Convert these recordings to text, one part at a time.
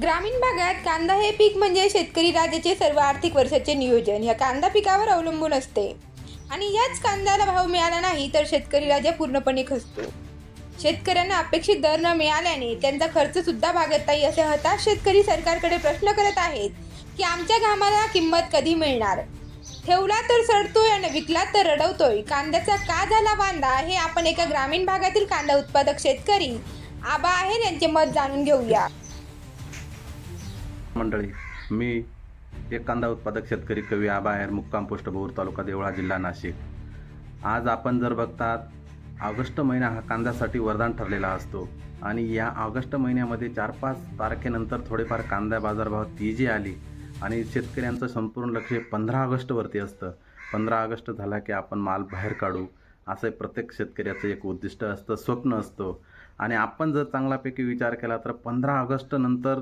ग्रामीण भागात कांदा हे पीक म्हणजे शेतकरी राजाचे सर्व आर्थिक वर्षाचे नियोजन. या कांदा पिकावर अवलंबून असते. आणि याच कांद्याला भाव मिळाला नाही तर शेतकरी राजा पूर्णपणे खसतो शेतकऱ्यांना अपेक्षित दर न मिळाल्याने त्यांचा खर्च सुद्धा भागत नाही असे हताश शेतकरी सरकारकडे प्रश्न करत आहेत की आमच्या घामाला किंमत कधी मिळणार? ठेवला तर सडतोय आणि विकला तर रडवतोय. कांद्याचा का झाला वांदा? हे आपण एका ग्रामीण भागातील कांदा उत्पादक शेतकरी आबा आहे यांचे मत जाणून घेऊया. मंडळी मी एक कांदा उत्पादक शेतकरी कवी आबा आहेर मुक्काम पोस्ट भोर तालुका देवळा जिल्हा नाशिक. आज आपण जर बघतात ऑगस्ट महिना हा कांद्यासाठी वरदान ठरलेला असतो. आणि या ऑगस्ट महिन्यामध्ये चार पाच तारखेनंतर थोडेफार कांदा बाजारभाव तेजी आली. आणि शेतकऱ्यांचं संपूर्ण लक्ष पंधरा ऑगस्टवरती असतं. पंधरा ऑगस्ट झाला की आपण माल बाहेर काढू. असं प्रत्येक शेतकऱ्याचं एक उद्दिष्ट असतं स्वप्न असतं. आणि आपण जर चांगल्यापैकी विचार केला तर पंधरा ऑगस्टनंतर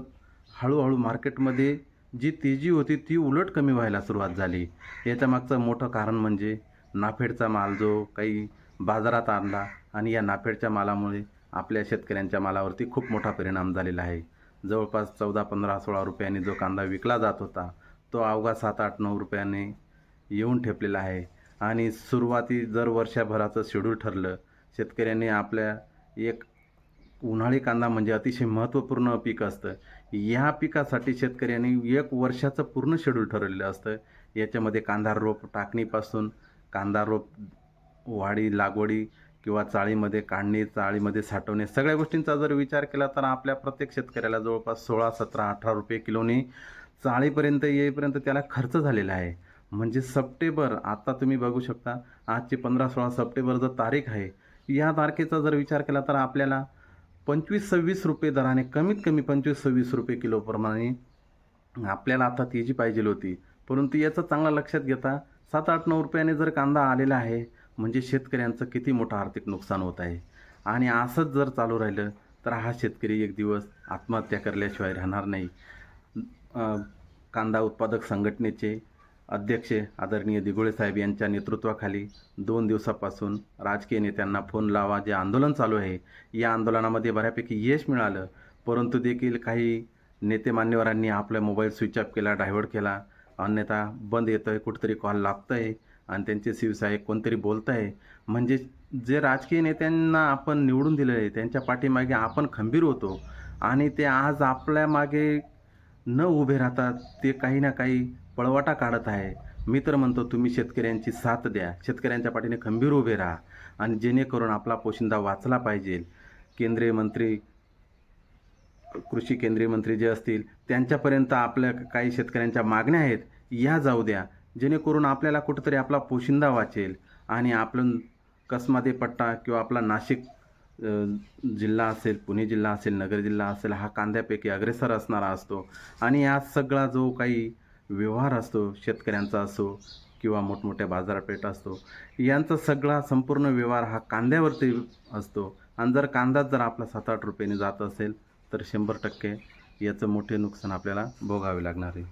हळूहळू मार्केटमध्ये जी तेजी होती ती उलट कमी व्हायला सुरुवात झाली. याच्या मागचं मोठं कारण म्हणजे नाफेडचा माल जो काही बाजारात आणला आणि या नाफेडच्या मालामुळे आपल्या शेतकऱ्यांच्या मालावरती खूप मोठा परिणाम झालेला आहे. जवळपास चौदा पंधरा सोळा रुपयांनी जो कांदा विकला जात होता तो अवघा सात आठ नऊ रुपयाने येऊन ठेपलेला आहे. आणि सुरुवाती जर वर्षभराचं शेड्यूल ठरलं शेतकऱ्यांनी आपल्या एक उन्हाळी कांदा म्हणजे अतिशय महत्त्वपूर्ण पीक असतं. या पिकासाठी शेतकऱ्यांनी एक वर्षाचं पूर्ण शेड्यूल ठरवलेलं असतं. याच्यामध्ये कांदा रोप टाकणीपासून कांदा रोप वाढी लागवडी किंवा चाळीमध्ये काढणे चाळीमध्ये साठवणे सगळ्या गोष्टींचा जर विचार केला तर आपल्या प्रत्येक शेतकऱ्याला जवळपास सोळा सतरा अठरा रुपये किलोने चाळीपर्यंत येईपर्यंत त्याला खर्च झालेला आहे. म्हणजे सप्टेंबर आता तुम्ही बघू शकता आजची पंधरा सोळा सप्टेंबर जर तारीख आहे या तारखेचा जर विचार केला तर आपल्याला पंचवीस सव्वीस रुपये दराने कमीत कमी पंचवीस सव्वीस रुपये किलोप्रमाणे आपल्याला आता तेजी पाहिजे होती. परंतु याचं चांगला लक्षात घेता सात आठ नऊ रुपयाने जर कांदा आलेला आहे म्हणजे शेतकऱ्यांचं किती मोठं आर्थिक नुकसान होत आहे. आणि असंच जर चालू राहिलं तर हा शेतकरी एक दिवस आत्महत्या करल्याशिवाय राहणार नाही. कांदा उत्पादक संघटनेचे अध्यक्ष आदरणीय दिगोळे साहेब यांच्या नेतृत्वाखाली दोन दिवसापासून राजकीय नेत्यांना फोन लावा जे आंदोलन चालू आहे या आंदोलनामध्ये बऱ्यापैकी यश मिळालं. परंतु देखील काही नेते मान्यवरांनी आपला मोबाईल स्विच ऑफ केला डायव्हर्ट केला. अन्यथा बंद येतो आहे कुठंतरी कॉल लागतं आहे आणि त्यांचे शिवसहायक कोणतरी बोलत आहे म्हणजे जे राजकीय नेत्यांना आपण निवडून दिलेलं आहे त्यांच्या पाठीमागे आपण खंबीर होतो. आणि ते आज आपल्या मागे न उभे राहतात ते काही ना काही पळवाटा काढत आहे. मी तर म्हणतो तुम्ही शेतकऱ्यांची साथ द्या. शेतकऱ्यांच्या पाठीने खंबीर उभे राहा. आणि जेणेकरून आपला पोशिंदा वाचला पाहिजे. केंद्रीय मंत्री कृषी केंद्रीय मंत्री जे असतील त्यांच्यापर्यंत आपल्या काही शेतकऱ्यांच्या मागण्या आहेत या जाऊ द्या. जेणेकरून आपल्याला कुठंतरी आपला पोशिंदा वाचेल आणि आपलं कसमादे पट्टा किंवा आपला नाशिक जिल्हा असेल पुणे जिल्हा असेल नगर जिल्हा असेल हा कांद्यापैकी अग्रेसर असणारा असतो. आणि हा सगळा जो काही व्यवहार असतो शेतकऱ्यांचा असो किंवा मोठमोठ्या बाजारपेठ असतो यांचा सगळा संपूर्ण व्यवहार हा कांद्यावरती असतो. आणि जर कांदाच जर आपला सात आठ रुपयाने जात असेल तर शंभर टक्के याचं मोठे नुकसान आपल्याला भोगावे लागणार आहे.